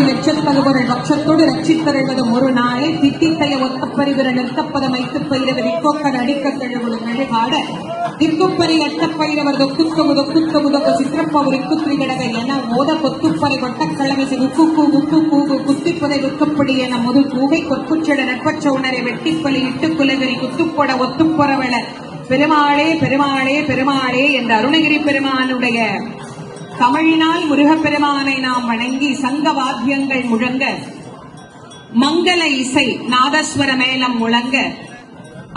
லட்சத்தகுபொருள் பட்சத்தோடு ரட்சித்தருள்வதும் ஒரு நாளை தித்தித்தைய ஒத்தப்பரிவிர நிறுத்தப்பத மைத்துப் பயிரவ விக்கோக்கன் அடிக்க கழுவுடு மெழுகாட திக்குப்பரி எட்டப்பயிரவர் தொக்குத்தொகு தொக்குத்தொகு தொக்கு சித்திரப்பவர் இக்குத்திரிகடக என மோத கொத்துப்பறை கொட்டக்கிழமை உக்குக்கு உப்பு கூகு குத்திப்புதை விற்கப்படி என முது கூகை கொற்குச்செட நட்பச்ச உணரை வெட்டிப்பலி இட்டு குலகரி குத்துப்பொட ஒத்துப்பொறவள பெருமாளே பெருமாளே பெருமாளே என்ற அருணகிரி பெருமானுடைய தமிழினால் முருகப்பெருமானை நாம் வணங்கி சங்க வாத்தியங்கள் முழங்க மங்கள இசை நாதஸ்வர மேளம் முழங்க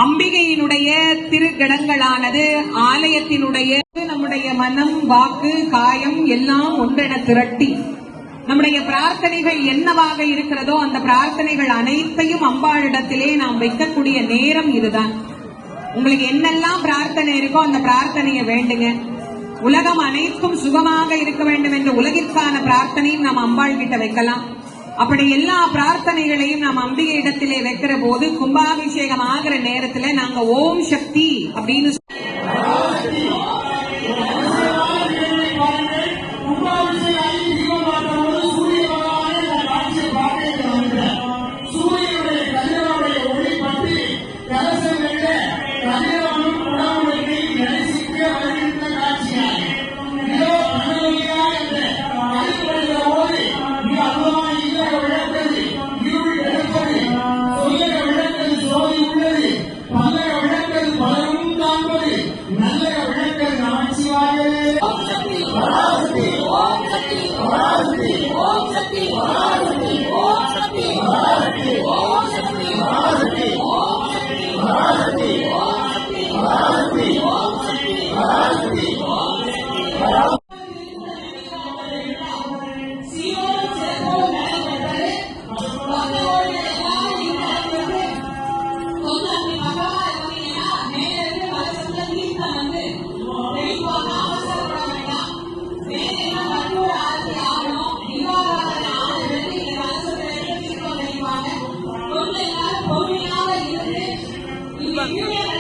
அம்பிகையினுடைய திருக்கடங்களானது ஆலயத்தினுடைய நம்முடைய மனம் வாக்கு காயம் எல்லாம் ஒன்றென திரட்டி நம்முடைய பிரார்த்தனைகள் என்னவாக இருக்கிறதோ அந்த பிரார்த்தனைகள் அனைத்தையும் அம்பாளிடத்திலே நாம் வைக்கக்கூடிய நேரம் இதுதான். உங்களுக்கு என்னெல்லாம் பிரார்த்தனை இருக்கோ அந்த பிரார்த்தனையை வேண்டுங்க. உலகம் அனைத்தும் சுகமாக இருக்க வேண்டும் என்ற உலகிற்கான பிரார்த்தனையும் நாம் அம்பாள் கிட்ட வைக்கலாம். அப்படி எல்லா பிரார்த்தனைகளையும் நாம் அம்பிகை இடத்திலே வைக்கிற போது கும்பாபிஷேகம் ஆகிற நேரத்துல நாங்க ஓம் சக்தி அப்படின்னு Flamengo.